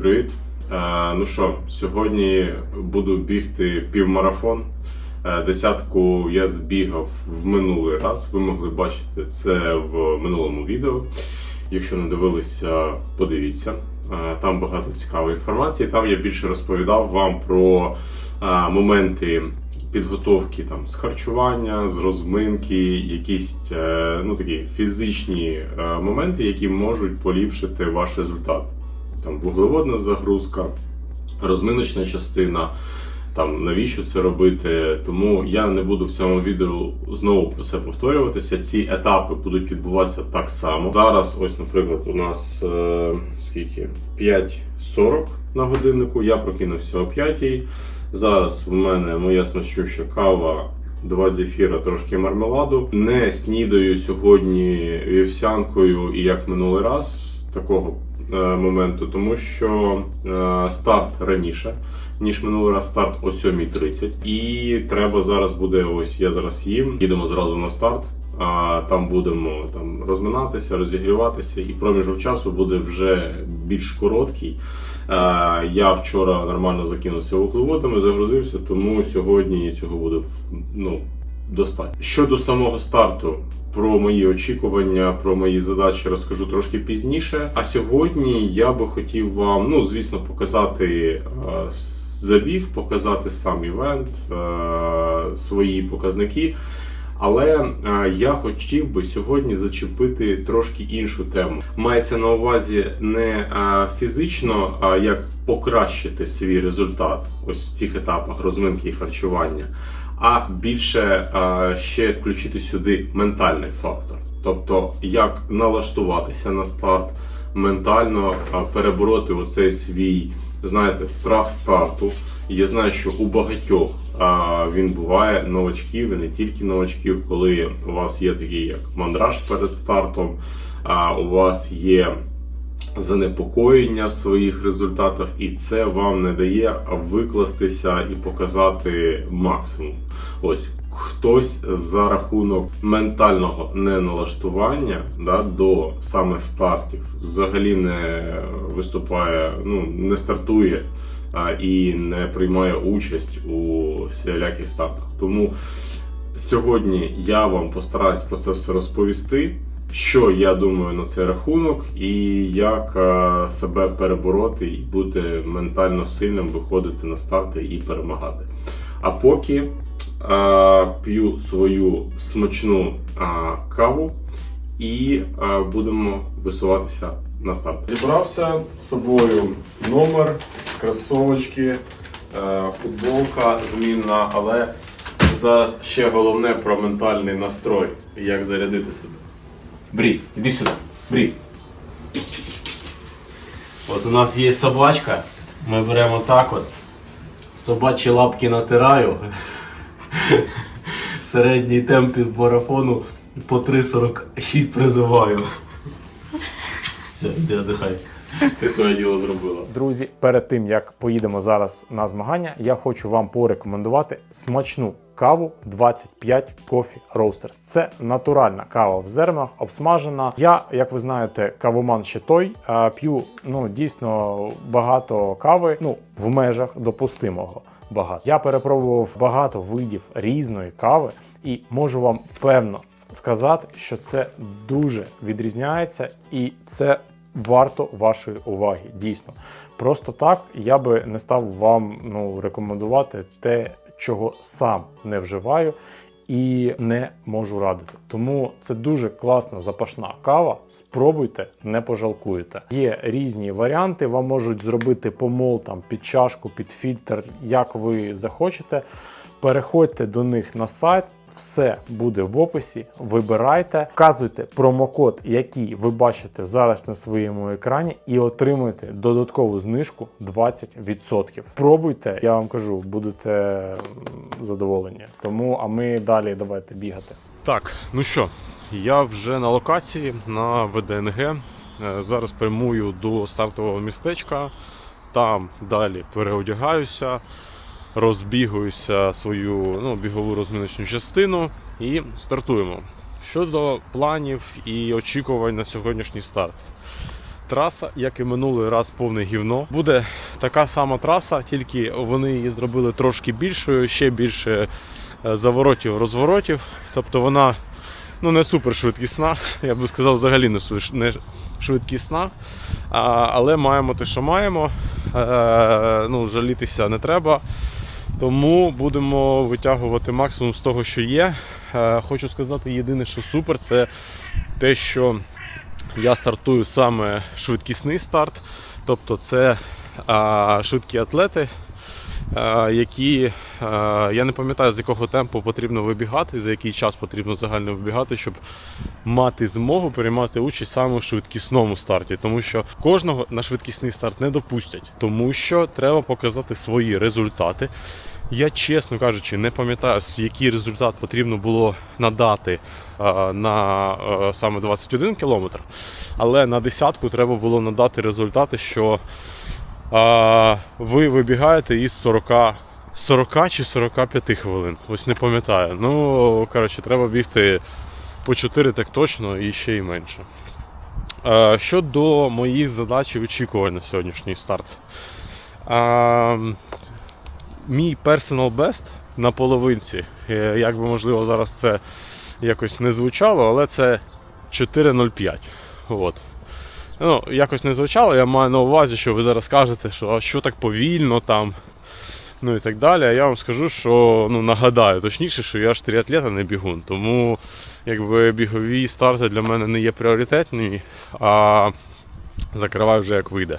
Привіт. Е, ну що, сьогодні буду бігти півмарафон. Е, десятку я збігав в минулий раз. Ви могли бачити це в минулому відео. Якщо не дивилися, подивіться. Е, Там багато цікавої інформації. Там я більше розповідав вам про моменти підготовки там з харчування, з розминки, якісь ну такі фізичні моменти, які можуть поліпшити ваш результат. Там вуглеводна загрузка, розминочна частина. Там навіщо це робити? Тому я не буду в цьому відео знову про це повторюватися. Ці етапи будуть відбуватися так само. Зараз, ось, наприклад, у нас е, скільки 5.40 на годиннику. Я прокинувся о 5. Зараз в мене моя смачуща кава. Два зефіра, трошки мармеладу. Не снідаю сьогодні вівсянкою і як минулий раз такого моменту, тому що е, старт раніше, ніж минулий раз старт о 7.30. І треба зараз буде ось я зараз їм. Їдемо зразу на старт. А там будемо там розминатися, розігріватися, і проміжок часу буде вже більш короткий. Е, Я вчора нормально закинувся вуглеводами, загрузився, тому сьогодні цього буде ну, достатньо. Щодо самого старту, про мої очікування, про мої задачі розкажу трошки пізніше. А сьогодні я би хотів вам, ну звісно, показати е, забіг, показати сам івент, е, свої показники. Але е, я хотів би сьогодні зачепити трошки іншу тему. Мається на увазі не фізично, а як покращити свій результат ось в цих етапах розминки і харчування, а більше ще включити сюди ментальний фактор. Тобто, як налаштуватися на старт, ментально перебороти оцей свій, знаєте, страх старту. Я знаю, що у багатьох він буває новачків і не тільки новачків, коли у вас є такий як мандраж перед стартом, у вас є занепокоєння в своїх результатах, і це вам не дає викластися і показати максимум. Ось хтось за рахунок ментального неналаштування да, до саме стартів взагалі не виступає, ну не стартує і не приймає участь у всіляких стартах. Тому сьогодні я вам постараюсь про це все розповісти. Що я думаю на цей рахунок, і як е, себе перебороти і бути ментально сильним, виходити на старти і перемагати. А поки е, п'ю свою смачну е, каву і е, будемо висуватися на старт. Зібрався з собою номер, кросовочки, футболка змінна, але зараз ще головне про ментальний настрой, як зарядити себе. Брі, іди сюди. Брі. От у нас є собачка. Ми беремо так от. Собачі лапки натираю. Середній темп марафону по 3.46 призиваю. Все, іди отдихай. Ти своє діло зробила. Друзі, перед тим як поїдемо зараз на змагання, я хочу вам порекомендувати смачну каву 25 Coffee Roasters. Це натуральна кава в зернах, обсмажена. Я, як ви знаєте, кавоман ще той. П'ю ну дійсно багато кави, ну в межах допустимого. Багато я перепробував багато видів різної кави і можу вам певно сказати, що це дуже відрізняється, і це варто вашої уваги. Дійсно, просто так я би не став вам ну, рекомендувати те, чого сам не вживаю. І не можу радити. Тому це дуже класна запашна кава. Спробуйте, не пожалкуєте. Є різні варіанти. Вам можуть зробити помол там під чашку, під фільтр, як ви захочете. Переходьте до них на сайт. Все буде в описі. Вибирайте, вказуйте промокод, який ви бачите зараз на своєму екрані, і отримуєте додаткову знижку 20%. Пробуйте, я вам кажу, будете задоволені. Тому а ми далі давайте бігати. Так, ну що, я вже на локації на ВДНГ. Е, Зараз прямую до стартового містечка. Там далі переодягаюся, розбігаюся свою ну, бігову розминочну частину і стартуємо. Щодо планів і очікувань на сьогоднішній старт. Траса, як і минулий раз, повне гівно. Буде така сама траса, тільки вони її зробили трошки більшою, ще більше е, заворотів, розворотів. Тобто вона ну, не супер швидкісна, я би сказав, взагалі не швидкісна. Але маємо те, що маємо. Е, ну, жалітися не треба. Тому будемо витягувати максимум з того, що є. Е, хочу сказати, єдине, що супер, це те, що я стартую саме швидкісний старт. Тобто це швидкі атлети, які я не пам'ятаю, з якого темпу потрібно вибігати, за який час потрібно загально вибігати, щоб мати змогу приймати участь саме у швидкісному старті. Тому що кожного на швидкісний старт не допустять, тому що треба показати свої результати. Я, чесно кажучи, не пам'ятаю, який результат потрібно було надати а, на саме 21 кілометр, але на десятку треба було надати результати, що ви вибігаєте із 40, 40 чи 45 хвилин. Ось не пам'ятаю. Ну, коротше, треба бігти по 4 так точно і ще й менше. Щодо моїх задач і очікувань на сьогоднішній старт. Мій personal best на половинці, е, як би можливо зараз це якось не звучало, але це 4.05. От. Ну, якось не звучало, я маю на увазі, що ви зараз кажете, що а що так повільно там, ну і так далі. А я вам скажу, що ну, нагадаю точніше, що я ж тріатлет, а не бігун. Тому якби бігові старти для мене не є пріоритетні, а закриваю вже як вийде.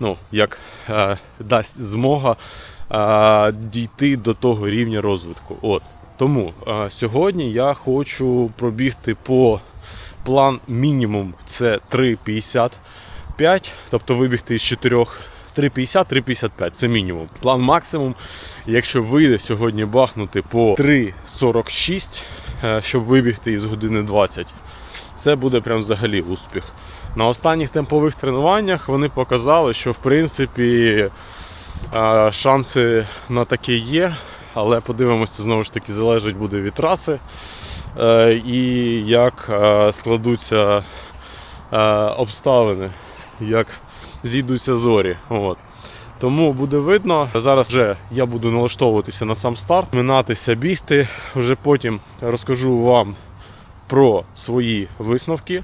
Ну, як е, дасть змога е, дійти до того рівня розвитку. От. Тому е, сьогодні я хочу пробігти по план мінімум це 3,55, тобто вибігти з 4 3,50, 3,55 це мінімум. План максимум, якщо вийде сьогодні бахнути по 3,46, е, щоб вибігти із години 20, це буде прям взагалі успіх. На останніх темпових тренуваннях вони показали, що в принципі е, шанси на таке є, але подивимося, знову ж таки залежить буде від траси і як е, складуться е, обставини, як зійдуться зорі. От. Тому буде видно. Зараз вже я буду налаштовуватися на сам старт, минатися, бігти. Вже потім розкажу вам про свої висновки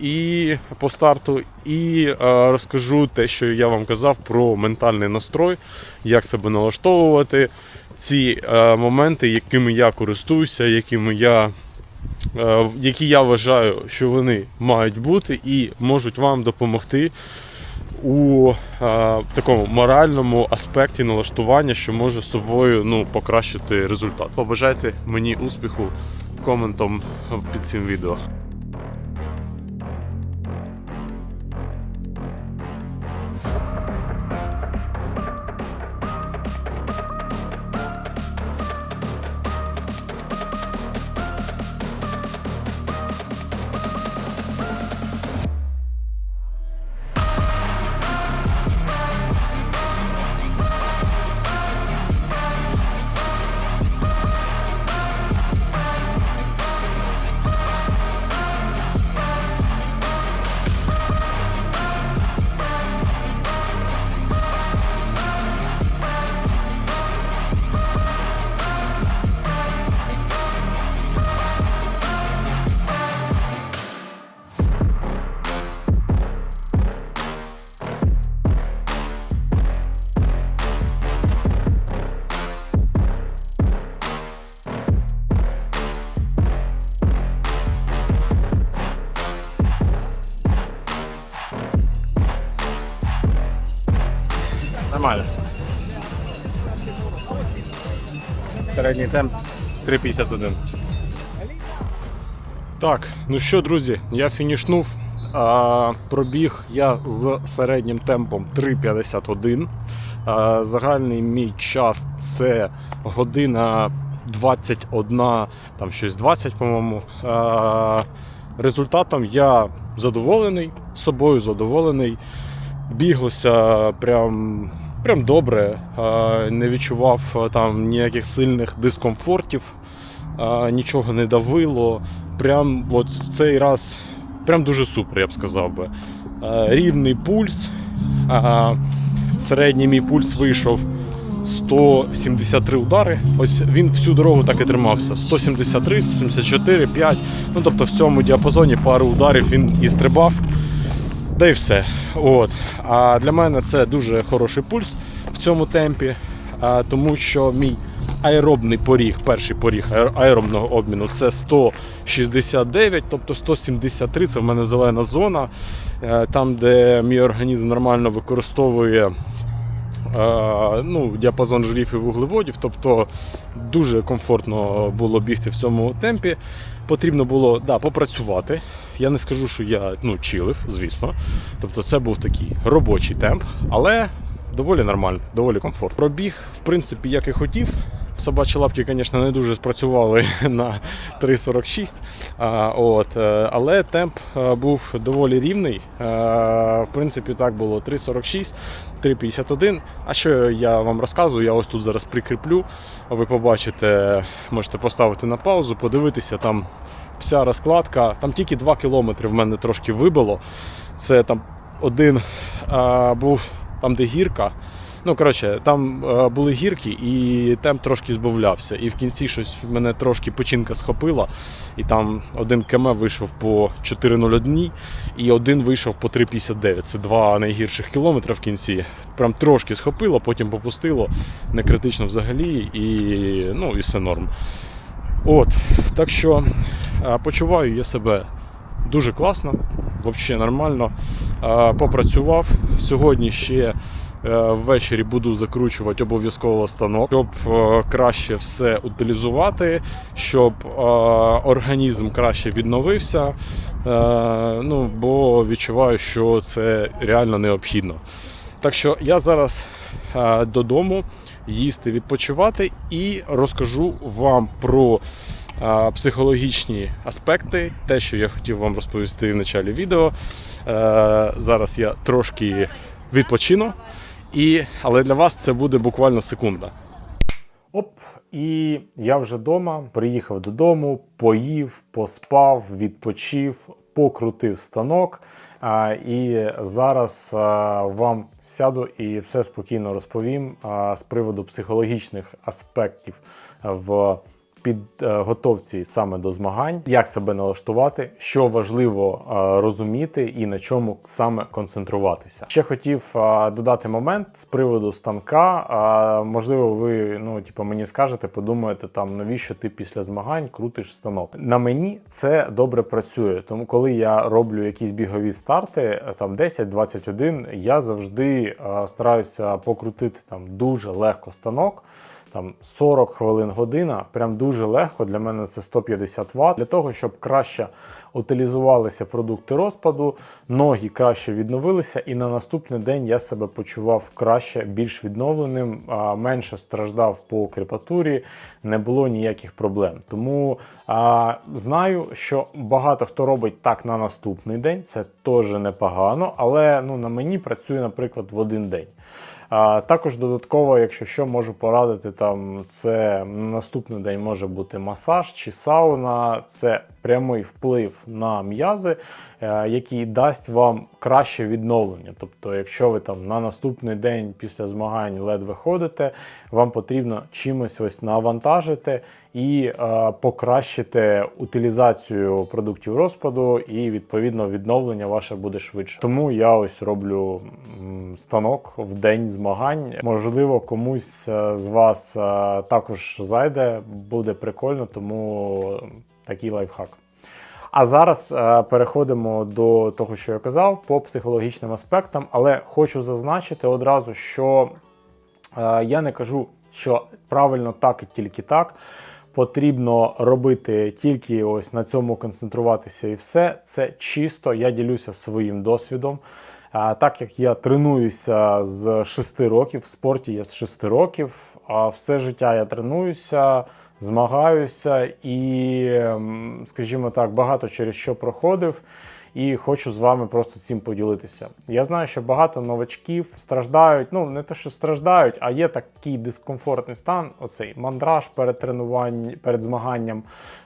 і по старту, і е, розкажу те, що я вам казав про ментальний настрой, як себе налаштовувати, ці е, моменти, якими я користуюся, якими я е, які я вважаю, що вони мають бути і можуть вам допомогти у е, такому моральному аспекті налаштування, що може собою ну, покращити результат. Побажайте мені успіху коментом під цим відео. Середній темп 3,51. Так, ну що, друзі, я фінішнув. А, пробіг я з середнім темпом 3,51. А, загальний мій час це година 21, там щось 20, по-моєму. Результатом я задоволений собою, задоволений. Біглося прям, прям добре. Не відчував там ніяких сильних дискомфортів, нічого не давило. Прям от в цей раз прям дуже супер, я б сказав би. е, рівний пульс. Е, Середній мій пульс вийшов 173 удари. Ось він всю дорогу так і тримався. 173, 174, 5. Ну тобто в цьому діапазоні пару ударів він і стрибав. Да і все. От. А для мене це дуже хороший пульс в цьому темпі, тому що мій аеробний поріг, перший поріг аеробного обміну це 169, тобто 173 це в мене зелена зона, е, там, де мій організм нормально використовує ну, діапазон жирів і вуглеводів, тобто дуже комфортно було бігти в цьому темпі. Потрібно було да, попрацювати. Я не скажу, що я ну, чилив, звісно. Тобто це був такий робочий темп, але доволі нормально, доволі комфортно. Пробіг, в принципі, як і хотів. Собачі лапки, звісно, не дуже спрацювали на 3,46. А, от, е, але темп е, був доволі рівний. Е, В принципі, так було 3,46, 3,51. А що я вам розказую, я ось тут зараз прикріплю. Ви побачите, можете поставити на паузу, подивитися там вся розкладка. Там тільки 2 кілометри в мене трошки вибило. Це там один а, був там, де гірка. Ну, коротше, там е, були гірки, і темп трошки збавлявся. І в кінці щось мене трошки печінка схопила. І там один км вийшов по 4.01 і один вийшов по 3.59. Це два найгірших кілометри в кінці. Прям трошки схопило, потім попустило. Не критично взагалі, і, ну, і все норм. От, так що е, почуваю я себе дуже класно, взагалі нормально. Е, Попрацював. Сьогодні ще ввечері буду закручувати обов'язково станок, щоб е, краще все утилізувати, щоб е, організм краще відновився. Е, Ну, бо відчуваю, що це реально необхідно. Так що я зараз е, додому їсти, відпочивати і розкажу вам про е, психологічні аспекти, те, що я хотів вам розповісти в началі відео. Е, Зараз я трошки відпочину, і, але для вас це буде буквально секунда. Оп, і я вже вдома, приїхав додому, поїв, поспав, відпочив, покрутив станок. А, і зараз а, вам сяду і все спокійно розповім а, з приводу психологічних аспектів в підготовці саме до змагань, як себе налаштувати, що важливо розуміти і на чому саме концентруватися. Ще хотів додати момент з приводу станка. Можливо, ви ну, типу, мені скажете, подумаєте, там навіщо ти після змагань крутиш станок. На мені це добре працює. Тому коли я роблю якісь бігові старти, там 10-21, я завжди стараюся покрутити там дуже легко станок там 40 хвилин година, прям дуже легко. Для мене це 150 Вт. Для того, щоб краще утилізувалися продукти розпаду, ноги краще відновилися, і на наступний день я себе почував краще, більш відновленим, менше страждав по крепатурі, не було ніяких проблем. Тому а, знаю, що багато хто робить так на наступний день, це теж непогано, але ну, на мені працює, наприклад, в один день. А, також додатково, якщо що, можу порадити, там це наступний день може бути масаж чи сауна. Це прямий вплив на м'язи, е, який дасть вам краще відновлення. Тобто, якщо ви там на наступний день після змагань ледве ходите, вам потрібно чимось ось навантажити і е, покращити утилізацію продуктів розпаду, і відповідно відновлення ваше буде швидше. Тому я ось роблю станок в день змагань. Можливо, комусь е, з вас також зайде, буде прикольно, тому такий лайфхак. А зараз е, переходимо до того, що я казав, по психологічним аспектам, але хочу зазначити одразу, що е, я не кажу, що правильно так і тільки так. Потрібно робити тільки ось на цьому концентруватися і все. Це чисто, я ділюся своїм досвідом. Так як я тренуюся з 6 років, в спорті я з 6 років, а все життя я тренуюся, змагаюся і, ем, скажімо так, багато через що проходив. і хочу з вами просто цим поділитися. Я знаю, що багато новачків страждають. Ну не те, що страждають, а є такий дискомфортний стан. Оцей мандраж перед тренуванням, перед змаганням.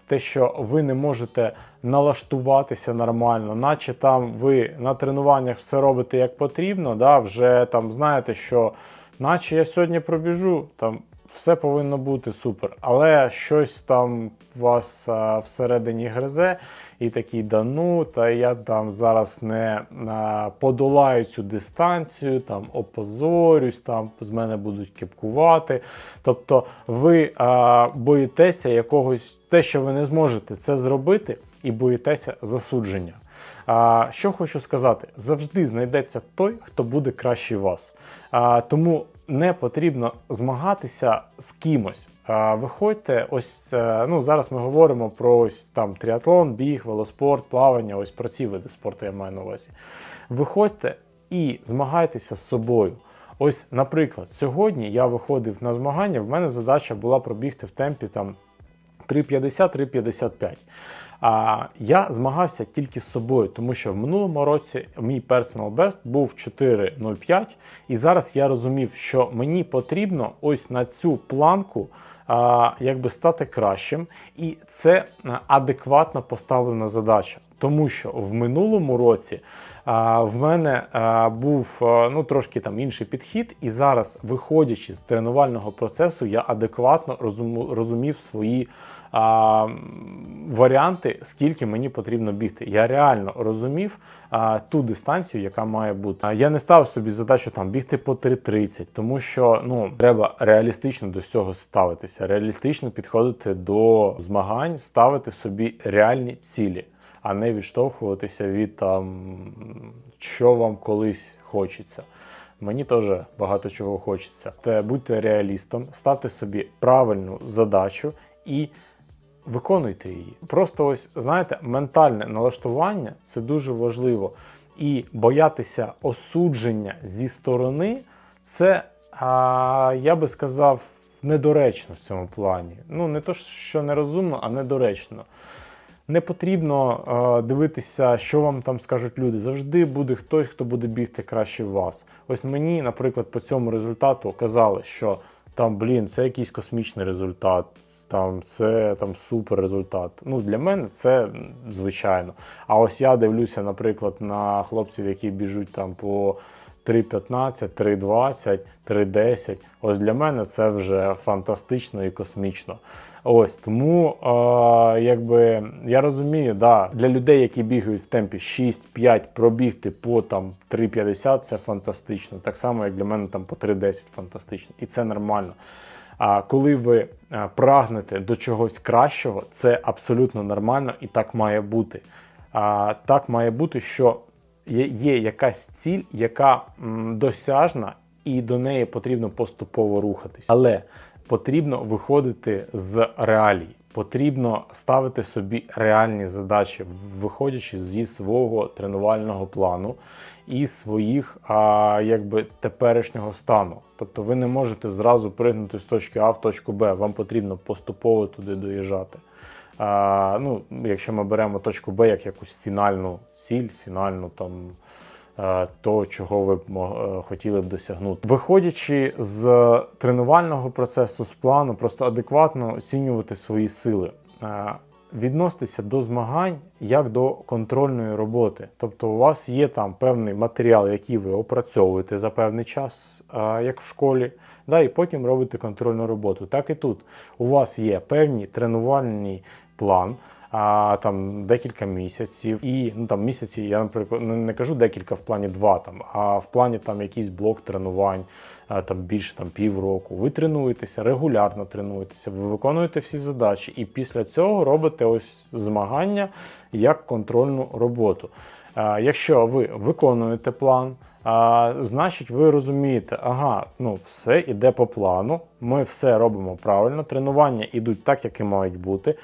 Те, що ви не можете налаштуватися нормально, наче там ви на тренуваннях все робите як потрібно, да, вже там знаєте, що наче я сьогодні пробіжу, там все повинно бути супер, але щось там вас а, всередині гризе, і такий, да ну, та я там зараз не а, подолаю цю дистанцію, там опозорюсь, там з мене будуть кепкувати. Тобто ви а, боїтеся якогось те, що ви не зможете це зробити, і боїтеся засудження. А, що хочу сказати, завжди знайдеться той, хто буде кращий вас. А, тому не потрібно змагатися з кимось. Виходьте, ось е, ну зараз ми говоримо про ось там тріатлон, біг, велоспорт, плавання. Ось про ці види спорту я маю на увазі. Виходьте і змагайтеся з собою. Ось, наприклад, сьогодні я виходив на змагання. В мене задача була пробігти в темпі там 3,50-3,55. А я змагався тільки з собою, тому що в минулому році мій personal best був 4,05, і зараз я розумів, що мені потрібно ось на цю планку а, якби стати кращим, і це адекватно поставлена задача, тому що в минулому році а, в мене а, був а, ну трошки там інший підхід, і зараз, виходячи з тренувального процесу, я адекватно розумів свої а, варіанти, скільки мені потрібно бігти. Я реально розумів а, ту дистанцію, яка має бути. Я не ставив собі задачу там бігти по 3.30, тому що ну треба реалістично до всього ставитися, реалістично підходити до змагань, ставити собі реальні цілі, а не відштовхуватися від там, що вам колись хочеться. Мені теж багато чого хочеться. Те будьте реалістом, ставте собі правильну задачу і виконуйте її. Просто ось знаєте, ментальне налаштування це дуже важливо. І боятися осудження зі сторони це, а, я би сказав, недоречно в цьому плані. Ну, не то, що нерозумно, а недоречно. Не потрібно е, дивитися, що вам там скажуть люди. Завжди буде хтось, хто буде бігти краще вас. Ось мені, наприклад, по цьому результату казали, що там, блін, це якийсь космічний результат, там це там супер результат. Ну для мене це звичайно. А ось я дивлюся, наприклад, на хлопців, які біжуть там по 3.15, 3.20, 3.10. Ось для мене це вже фантастично і космічно. Ось тому, е, якби я розумію, да, для людей, які бігають в темпі 6-5, пробігти по там 3.50 це фантастично. Так само, як для мене там по 3.10 фантастично. І це нормально. А коли ви прагнете до чогось кращого, це абсолютно нормально і так має бути. А, так має бути, що є, якась ціль, яка досяжна, і до неї потрібно поступово рухатись. Але потрібно виходити з реалій. Потрібно ставити собі реальні задачі, виходячи зі свого тренувального плану і своїх а, якби теперішнього стану. Тобто ви не можете зразу пригнути з точки А в точку Б. Вам потрібно поступово туди доїжджати. А, ну, якщо ми беремо точку Б як якусь фінальну ціль, фінальну там е, то, чого ви б е, хотіли б досягнути. Виходячи з тренувального процесу, з плану, просто адекватно оцінювати свої сили. Е, Відноситися до змагань як до контрольної роботи. Тобто, у вас є там певний матеріал, який ви опрацьовуєте за певний час, як в школі, да, і потім робите контрольну роботу. Так і тут у вас є певний тренувальний план, а, там декілька місяців. І ну там місяці, я наприклад не, не кажу декілька в плані два там, а в плані там якийсь блок тренувань, там більше там півроку. Ви тренуєтеся, регулярно тренуєтеся, ви виконуєте всі задачі, і після цього робите ось змагання як контрольну роботу. Якщо ви виконуєте план. А, значить, ви розумієте, ага, ну все іде по плану, ми все робимо правильно, тренування йдуть так, як і мають бути.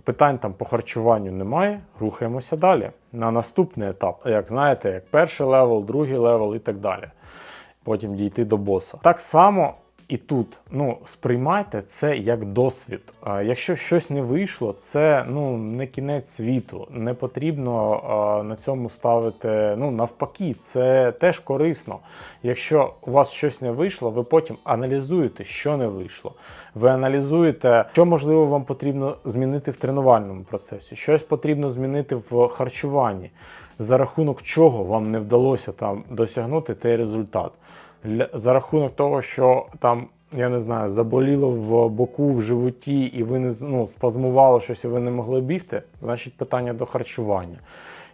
Питань там по харчуванню немає, рухаємося далі на наступний етап. Як знаєте, як перший левел, другий левел і так далі. Потім дійти до боса. Так само і тут. Ну, сприймайте це як досвід. Якщо щось не вийшло, це ну не кінець світу. Не потрібно на цьому ставити. Ну навпаки, це теж корисно. Якщо у вас щось не вийшло, ви потім аналізуєте, що не вийшло. Ви аналізуєте, що можливо вам потрібно змінити в тренувальному процесі, щось потрібно змінити в харчуванні, за рахунок чого вам не вдалося там досягнути той результат. За рахунок того, що там, я не знаю, заболіло в боку, в животі, і ви не ну, спазмувало щось, і ви не могли бігти, значить питання до харчування.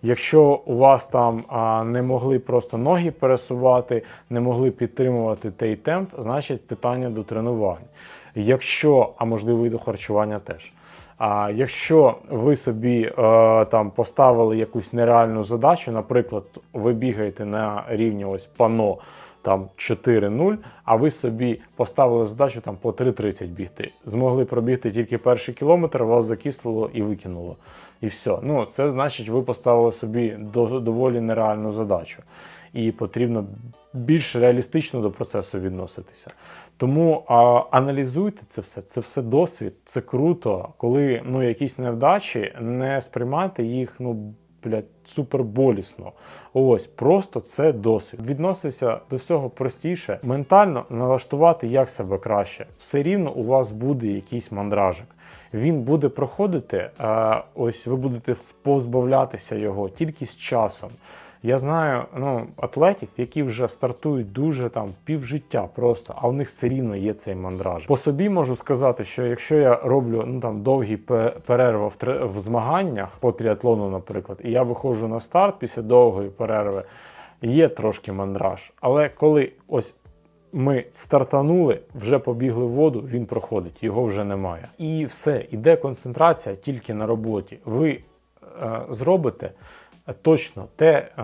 Якщо у вас там а, не могли просто ноги пересувати, не могли підтримувати той темп, значить питання до тренувань. Якщо, а можливо і до харчування теж. А якщо ви собі е, там поставили якусь нереальну задачу, наприклад, ви бігаєте на рівні ось пано там 4-0, а ви собі поставили задачу там по 3.30 бігти. Змогли пробігти тільки перший кілометр, вас закислило і викинуло. І все. Ну, це значить, ви поставили собі доволі нереальну задачу. І потрібно більш реалістично до процесу відноситися. Тому а, аналізуйте це все. Це все досвід, це круто. Коли ну, якісь невдачі, не сприймайте їх, ну. Блядь, супер болісно. Ось просто це досвід. Відноситься до всього простіше, ментально налаштувати як себе краще. Все рівно у вас буде якийсь мандражик. Він буде проходити, ось ви будете позбавлятися його тільки з часом. Я знаю ну, атлетів, які вже стартують дуже там півжиття просто, а в них все рівно є цей мандраж. По собі можу сказати, що якщо я роблю ну там довгі перерви в, тре- в змаганнях по тріатлону, наприклад, і я виходжу на старт після довгої перерви, є трошки мандраж. Але коли ось ми стартанули, вже побігли в воду, він проходить, його вже немає. І все, іде концентрація тільки на роботі. Ви е, зробите точно те, е,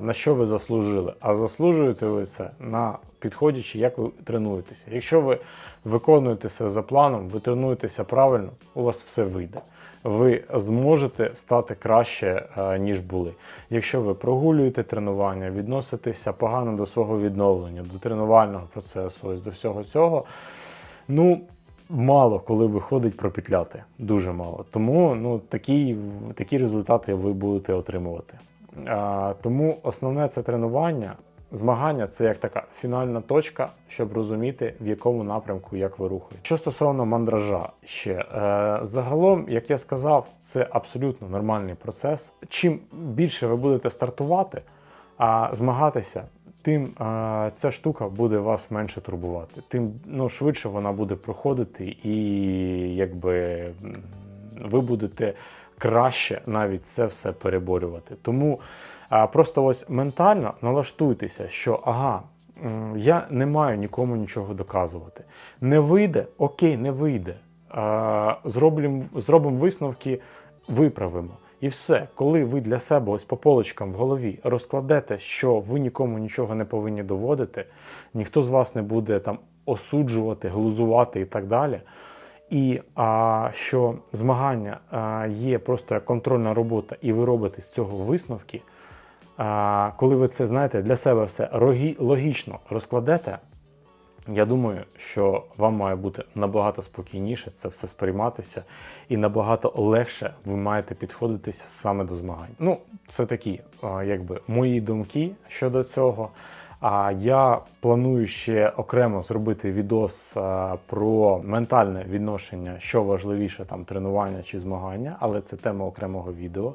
на що ви заслужили. А заслужуєте ви це на підходячи, як ви тренуєтеся. Якщо ви виконуєте все за планом, ви тренуєтеся правильно, у вас все вийде. Ви зможете стати краще, е, ніж були. Якщо ви прогулюєте тренування, відноситеся погано до свого відновлення, до тренувального процесу, ось до всього цього, ну мало коли виходить пропетляти. Дуже мало. Тому ну, такі, такі результати ви будете отримувати. А, тому основне це тренування. Змагання це як така фінальна точка, щоб розуміти, в якому напрямку як ви рухаєте. Що стосовно мандража, ще е, загалом, як я сказав, це абсолютно нормальний процес. Чим більше ви будете стартувати, а змагатися, тим е, ця штука буде вас менше турбувати, тим ну, швидше вона буде проходити, і якби ви будете краще навіть це все переборювати. Тому а, просто ось ментально налаштуйтеся, що ага. Я не маю нікому нічого доказувати. Не вийде, окей, не вийде. А, зробимо висновки, виправимо. І все, коли ви для себе ось по полочкам в голові розкладете, що ви нікому нічого не повинні доводити, ніхто з вас не буде там осуджувати, глузувати і так далі. І а, що змагання а, є просто як контрольна робота, і ви робите з цього висновки. А, коли ви це знаєте для себе все логічно розкладете, я думаю, що вам має бути набагато спокійніше це все сприйматися, і набагато легше ви маєте підходитися саме до змагань. Ну, це такі, якби мої думки щодо цього. А я планую ще окремо зробити відос про ментальне відношення, що важливіше, там тренування чи змагання, але це тема окремого відео.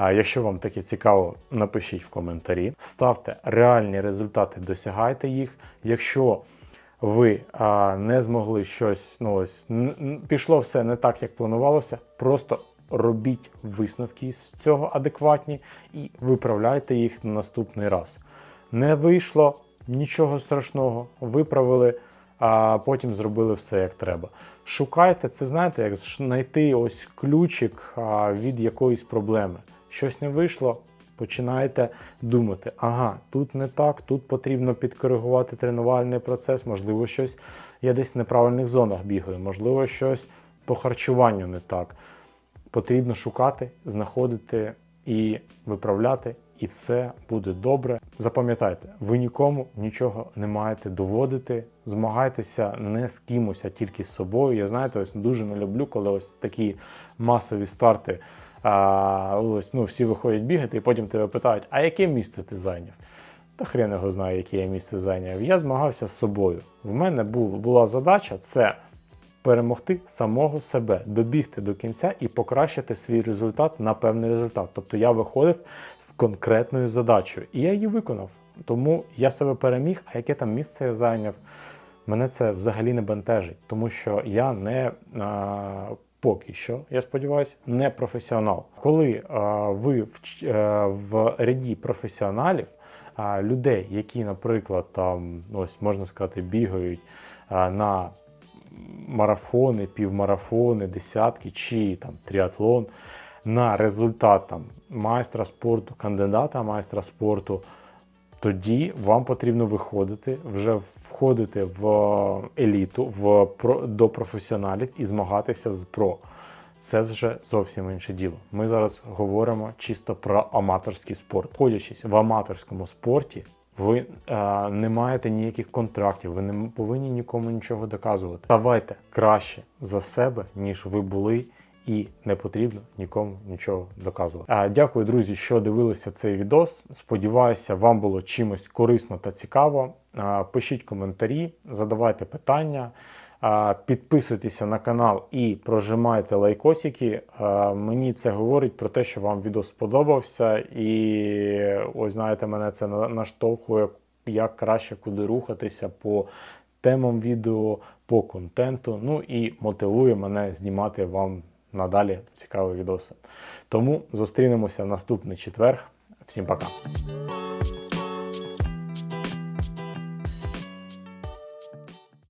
А Якщо вам таке цікаво, напишіть в коментарі. Ставте реальні результати, досягайте їх. Якщо ви а, не змогли щось, ну ось пішло все не так, як планувалося, просто робіть висновки з цього адекватні і виправляйте їх на наступний раз. Не вийшло нічого страшного, виправили, а потім зробили все як треба. Шукайте це, знаєте, як знайти ось ключик від якоїсь проблеми. Щось не вийшло, починаєте думати: ага, тут не так, тут потрібно підкоригувати тренувальний процес, можливо, щось я десь в неправильних зонах бігаю, можливо, щось по харчуванню не так. Потрібно шукати, знаходити і виправляти, і все буде добре. Запам'ятайте, ви нікому нічого не маєте доводити. Змагайтеся не з кимось, а тільки з собою. Я знаєте, ось дуже не люблю, коли ось такі масові старти. А, ось ну всі виходять бігати, і потім тебе питають, а яке місце ти зайняв? Та хрен його знає, яке я місце зайняв. Я змагався з собою. В мене був, була задача це перемогти самого себе, добігти до кінця і покращити свій результат на певний результат. Тобто я виходив з конкретною задачею, і я її виконав. Тому я себе переміг, а яке там місце я зайняв, мене це взагалі не бентежить, тому що я не а, поки що, я сподіваюся, не професіонал. Коли а, ви в, ч- е, в ряді професіоналів, а, людей, які, наприклад, там ось можна сказати, бігають а, на марафони, півмарафони, десятки чи там тріатлон на результат там майстра спорту, кандидата майстра спорту, тоді вам потрібно виходити, вже входити в еліту, в про, до професіоналів і змагатися з про. Це вже зовсім інше діло. Ми зараз говоримо чисто про аматорський спорт. Ходячись в аматорському спорті, ви е, не маєте ніяких контрактів, ви не повинні нікому нічого доказувати. Ставайте краще за себе, ніж ви були, і не потрібно нікому нічого доказувати. Е, дякую, друзі, що дивилися цей відос. Сподіваюся, вам було чимось корисно та цікаво. Пишіть коментарі, задавайте питання. Підписуйтеся на канал і прожимайте лайкосики. Мені це говорить про те, що вам відео сподобався, і ось знаєте, мене це на- наштовхує, як краще куди рухатися по темам відео, по контенту. Ну і мотивує мене знімати вам надалі цікаві відоси. Тому зустрінемося в наступний четверг. Всім пока!